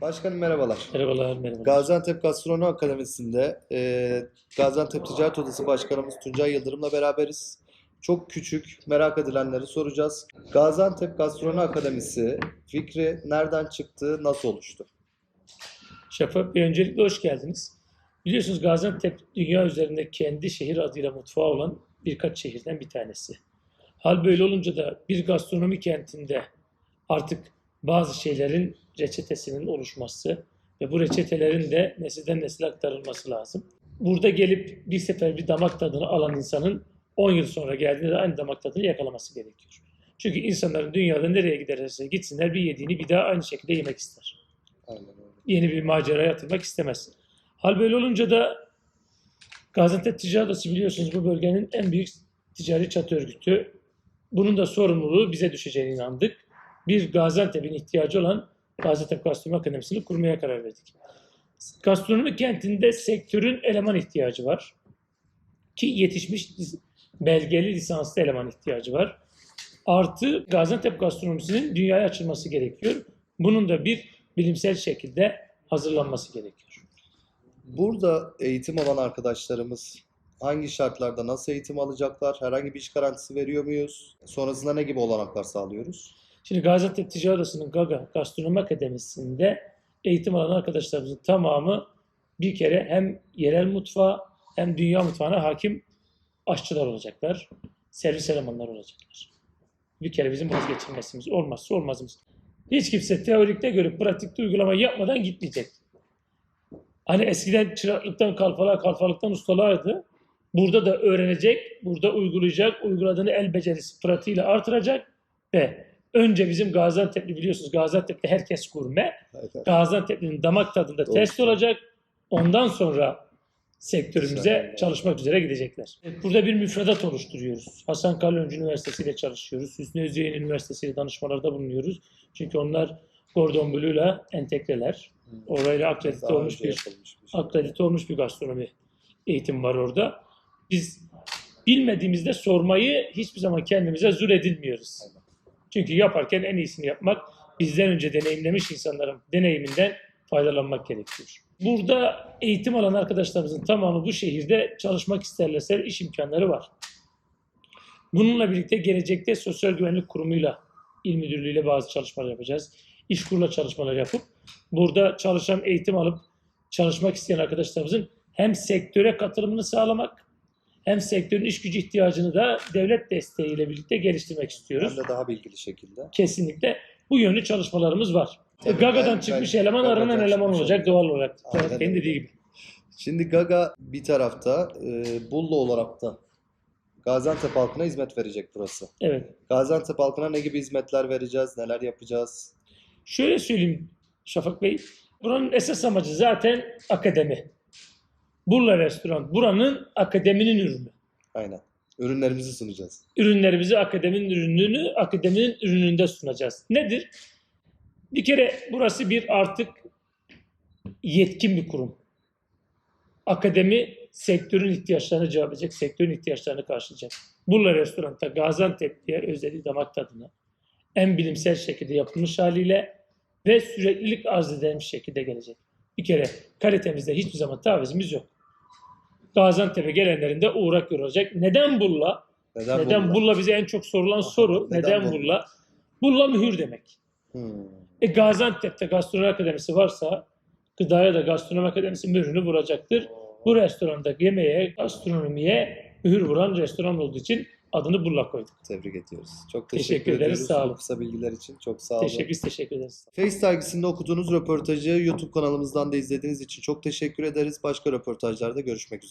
Başkanım merhabalar. Merhabalar, merhabalar. Gaziantep Gastronomi Akademisi'nde e, Gaziantep Ticaret Odası Başkanımız Tuncay Yıldırım'la beraberiz. Çok küçük, merak edilenleri soracağız. Gaziantep Gastronomi Akademisi fikri nereden çıktı, nasıl oluştu? Şafak Bey öncelikle hoş geldiniz. Biliyorsunuz Gaziantep dünya üzerinde kendi şehir adıyla mutfağı olan birkaç şehirden bir tanesi. Hal böyle olunca da bir gastronomi kentinde artık bazı şeylerin reçetesinin oluşması ve bu reçetelerin de nesilden nesile aktarılması lazım. Burada gelip bir sefer bir damak tadını alan insanın 10 yıl sonra geldiğinde de aynı damak tadını yakalaması gerekiyor. Çünkü insanların dünyada nereye giderlerse gitsinler bir yediğini bir daha aynı şekilde yemek ister. Aynen öyle. yeni bir maceraya atılmak istemez. Hal böyle olunca da Gaziantep Ticaret Odası biliyorsunuz bu bölgenin en büyük ticari çatı örgütü. Bunun da sorumluluğu bize düşeceğine inandık. Bir Gaziantep'in ihtiyacı olan Gaziantep Gastronomi Akademisi'ni kurmaya karar verdik. Gastronomi kentinde sektörün eleman ihtiyacı var. Ki yetişmiş belgeli lisanslı eleman ihtiyacı var. Artı Gaziantep gastronomisinin dünyaya açılması gerekiyor. Bunun da bir bilimsel şekilde hazırlanması gerekiyor. Burada eğitim alan arkadaşlarımız hangi şartlarda nasıl eğitim alacaklar? Herhangi bir iş garantisi veriyor muyuz? Sonrasında ne gibi olanaklar sağlıyoruz? Şimdi Gaziantep Ticaret Odası'nın GAGA Gastronomi Akademisi'nde eğitim alan arkadaşlarımızın tamamı bir kere hem yerel mutfağa hem dünya mutfağına hakim aşçılar olacaklar. Servis elemanları olacaklar. Bir kere bizim vazgeçilmezimiz, olmazsa olmazımız. Hiç kimse teorikte görüp pratikte uygulama yapmadan gitmeyecek. Hani eskiden çıraklıktan kalfalığa, kalfalıktan ustalardı. Burada da öğrenecek, burada uygulayacak, uyguladığını el becerisi pratiğiyle artıracak ve önce bizim Gaziantep'li biliyorsunuz Gaziantep'te herkes gurme. Gaziantep'in damak tadında Doğru. test olacak. Ondan sonra sektörümüze çalışmak üzere gidecekler. Burada bir müfredat oluşturuyoruz. Hasan Kaloncu Üniversitesi ile çalışıyoruz. Hüsnü Özyeğin Üniversitesi ile danışmalarda bulunuyoruz. Çünkü onlar Gordon Blue'la entegreler. Orayla akredite Daha olmuş bir bir şey. akredite olmuş bir gastronomi eğitim var orada. Biz bilmediğimizde sormayı hiçbir zaman kendimize zul edilmiyoruz. Çünkü yaparken en iyisini yapmak bizden önce deneyimlemiş insanların deneyiminden faydalanmak gerekiyor. Burada eğitim alan arkadaşlarımızın tamamı bu şehirde çalışmak isterlerse iş imkanları var. Bununla birlikte gelecekte Sosyal Güvenlik Kurumu'yla, İl Müdürlüğü'yle bazı çalışmalar yapacağız. İşkurla çalışmalar yapıp burada çalışan, eğitim alıp çalışmak isteyen arkadaşlarımızın hem sektöre katılımını sağlamak hem sektörün iş gücü ihtiyacını da devlet desteğiyle birlikte geliştirmek istiyoruz. Hem de daha bilgili şekilde. Kesinlikle bu yönlü çalışmalarımız var. Tabii Gaga'dan ben- çıkmış ben- eleman Gaga'dan aranan eleman olacak doğal olarak. Aynen öyle. dediği gibi. Şimdi Gaga bir tarafta, e, Bullu olarak da Gaziantep halkına hizmet verecek burası. Evet. Gaziantep halkına ne gibi hizmetler vereceğiz, neler yapacağız? Şöyle söyleyeyim Şafak Bey. Buranın esas amacı zaten akademi. Burla Restoran buranın akademinin ürünü. Aynen. Ürünlerimizi sunacağız. ürünlerimizi akademinin ürününü akademinin ürününde sunacağız. Nedir? Bir kere burası bir artık yetkin bir kurum. Akademi sektörün ihtiyaçlarını cevap edecek, sektörün ihtiyaçlarını karşılayacak. Burla Restoran'ta Gaziantep diğer özlediği damak tadını en bilimsel şekilde yapılmış haliyle ve süreklilik arz edilmiş şekilde gelecek. Bir kere kalitemizde hiçbir zaman tavizimiz yok. Gaziantep'e gelenlerin de uğrak yorulacak. Neden Burla? Neden, Neden Bullu? Burla bize en çok sorulan soru. Neden Neden, Burla? Burla? Burla mühür demek. Hmm. E Gaziantep'te gastronomi akademisi varsa gıdaya da gastronomi akademisi mührünü vuracaktır. Bu restoranda yemeğe, gastronomiye mühür vuran restoran olduğu için adını Burla koyduk. Tebrik ediyoruz. Çok teşekkür, Teşekkür ederiz, ediyoruz sağ olun. kısa bilgiler için. Çok sağ olun. Teşekkür, teşekkür ederiz. Face dergisinde okuduğunuz röportajı YouTube kanalımızdan da izlediğiniz için çok teşekkür ederiz. Başka röportajlarda görüşmek üzere.